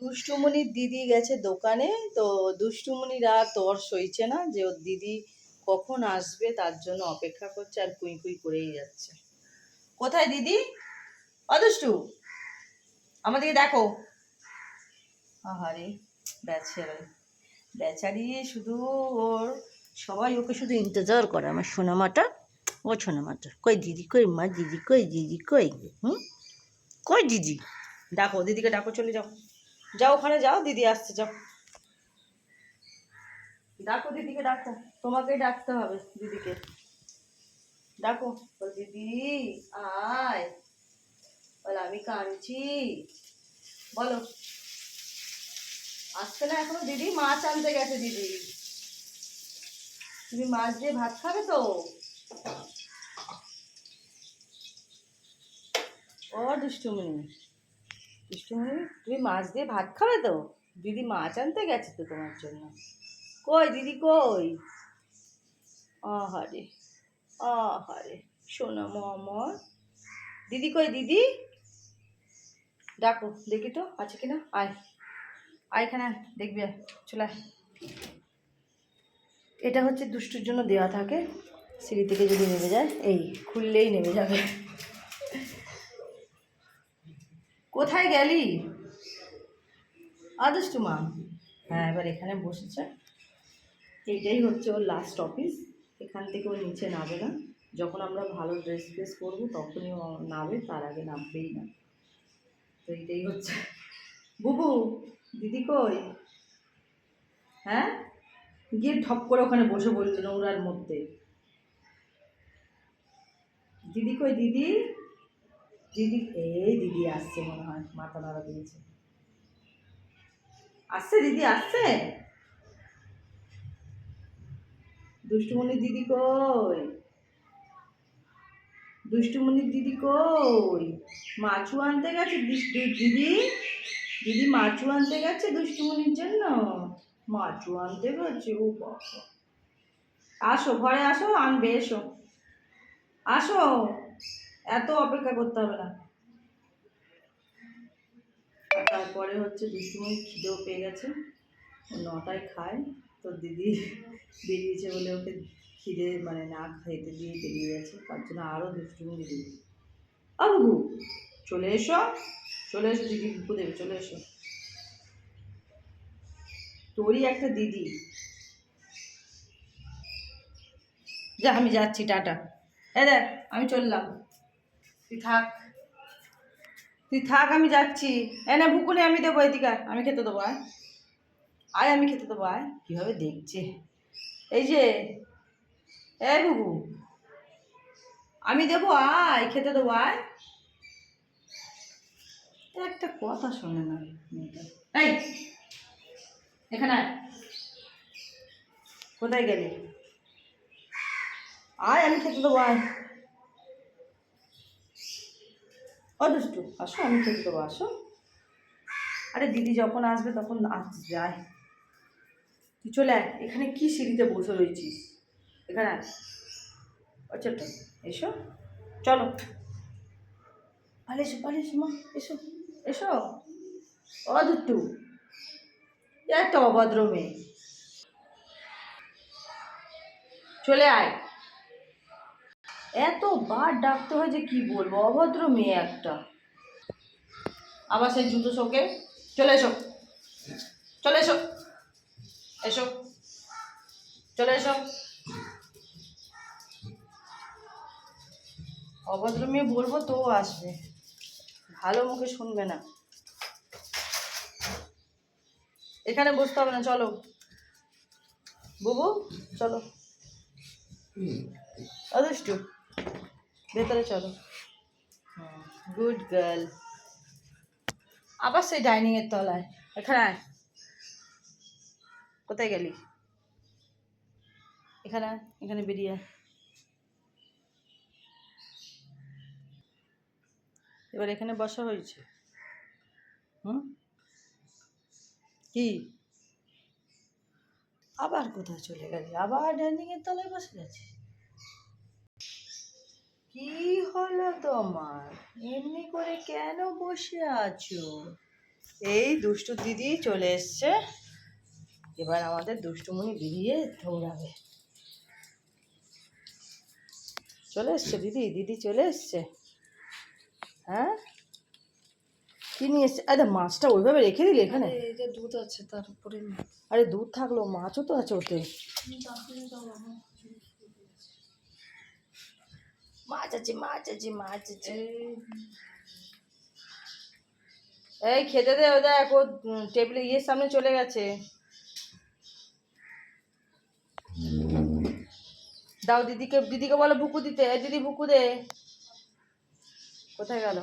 দুষ্টুমনির দিদি গেছে দোকানে, তো দুষ্টুমনির আর তর সইছে না যে ওর দিদি কখন আসবে তার জন্য অপেক্ষা করছে আর কুই কুই করেই যাচ্ছে। কোথায় দিদি? অদুষ্টু আমাদেরকে দেখো। আহারে বেচারি বেচারি শুধু ওর, সবাই ওকে শুধু ইন্তজার করে আমার সোনামাটা, ও সোনামাটা। কই দিদি, কই মা, দিদি, কই দিদি, কই? হুম? কই দিদি? ডাকো দিদিকে ডাকো, চলে যাও। যাও, ওখানে যাও, দিদি আসছে, যাও। ডাকো দিদিকে, ডাকো। তোমাকে ডাকতে হবে দিদিকে। ডাকো। দিদি, আয়। বল, আমি কাঁদছি। বলো। আসছে না এখনও দিদি? মাছ আনতে গেছে দিদি। তুমি মাছ দিয়ে ভাত খাবে তো? ও, দুষ্টুমণি। তুমি মাছ দিয়ে ভাত খাবে তো? দিদি মাছ আনতে গেছে তো তোমার জন্য। কই দিদি কই? আহারে আহারে শোনা আমার দিদি কই দিদি? ডাকো, দেখি তো, আছে কিনা? আয়। আয় এখানে দেখবি চলে। এটা হচ্ছে দুষ্টুর জন্য দেওয়া থাকে। সিঁড়ি থেকে যদি নেমে যায়, এই খুললেই নেমে যাবে। কোথায় গেলি? আদর্শ মা। হ্যাঁ এবার এখানে বসেছে। এইটাই হচ্ছে ওর লাস্ট অফিস এখান থেকে ও নিচে নামবে না। যখন আমরা ভালো ড্রেস ফ্রেস করব তখনই ও নামবে, তার আগে নামবেই না। তো এইটাই হচ্ছে। বুবু, দিদি কই? হ্যাঁ? গিয়ে ঠপ করে ওখানে বসে বলল নোংরার মধ্যে। দিদি কই, দিদি? দিদি, এই দিদি আসছে মনে হয়, মাথা নাড়া দিয়েছে। আসছে দিদি, আসছে? দুষ্টুমণির দিদি কই? দুষ্টুমণির দিদি কই? মাছু আনতে গেছে দিদি? দিদি, মাছু আনতে গেছে দুষ্টুমণির জন্য? মাছু আনতে গেছে, ও বাবা। আসো, ঘরে আসো, আনবে, এসো। আসো। এত অপেক্ষা করতে হবে না। তারপরে হচ্ছে দুষ্টুমণি খিদেও পেয়ে গেছে। নটায় খায়। তো দিদি বেরিয়েছে বলে ওকে খিদে মানে না খাইতে দিয়ে বেরিয়ে গেছে। তার জন্য আরও দুষ্টুমণি দিদি আ বাবু, চলে এসো। চলে এসো দিদি, বুকু দেবে, চলে এসো। তোরই একটা দিদি। যা, আমি যাচ্ছি, টাটা। এ দেখ, আমি চললাম। তুই থাক। তুই থাক, আমি যাচ্ছি। এ না, ভুকুনি আমি দেবো এদিকে আমি খেতে দেবো, আয়। আয়, আমি খেতে দেবো, আয়। কীভাবে দেখছে? এই যে, এ বুবু আমি দেবো, আয়। খেতে দেবো, আয়। একটা কথা শোনে না এই, এখানে কোথায় গেলি? আয়, আমি খেতে দেবো, আয়। ও আসো, আমি খেতে দেবো, আসো। আরে দিদি যখন আসবে তখন আস যায় তুই চলে আয়, এখানে কি সিঁড়িতে বসে রয়েছিস? এখানে আস ছোট্ট এসো। চলো। পালে এসো পালে এসো মা, এসো এসো। ও দুট্টু একটা অভদ্র মেয়ে। চলে আয়। এতবার ডাকতে হয় যে কি বলব? অভদ্র মেয়ে একটা। আবার সেই জুতো শোকে। চলে এসো। চলে এসো। এসো। চলে এসো। অভদ্র মেয়ে বলব তো আসবে। ভালো মুখে শুনবে না। এখানে বসতে হবে না চলো। বুবু চলো। অদৃষ্টু। ভেতরে চলো। গুড গার্ল আবার সেই ডাইনিংয়ের তলায়। এখানে কোথায় গেলি? এখানে এখানে বেরিয়ে এবার এখানে বসা হয়েছে। হুম? কি? আবার কোথায় চলে গেলি? আবার ডাইনিংয়ের তলায় বসে গেছে কি হলো তোমার? এমনি করে কেন বসে আছো? এই দুষ্টু দিদি চলে এসছে। এবার আমাদের দুষ্টুমণি বেরিয়ে দৌড়াবে। চলে এসছে দিদি? দিদি চলে এসছে। হ্যাঁ? কি নিয়ে এসছে? আরে মাছটা ওইভাবে রেখে দিলি এখানে? এই যে দুধ আছে তার উপরে আরে দুধ থাকল মাছও তো আছে ওতে। মাছ আছে মাছ আছে মাছ আছে এই খেতে দে ও দেখ টেবিলে ইয়ের সামনে চলে গেছে। দাও দিদিকে দিদিকে বলো ভুকু দিতে দিদি ভুকু দে। কোথায় গেল?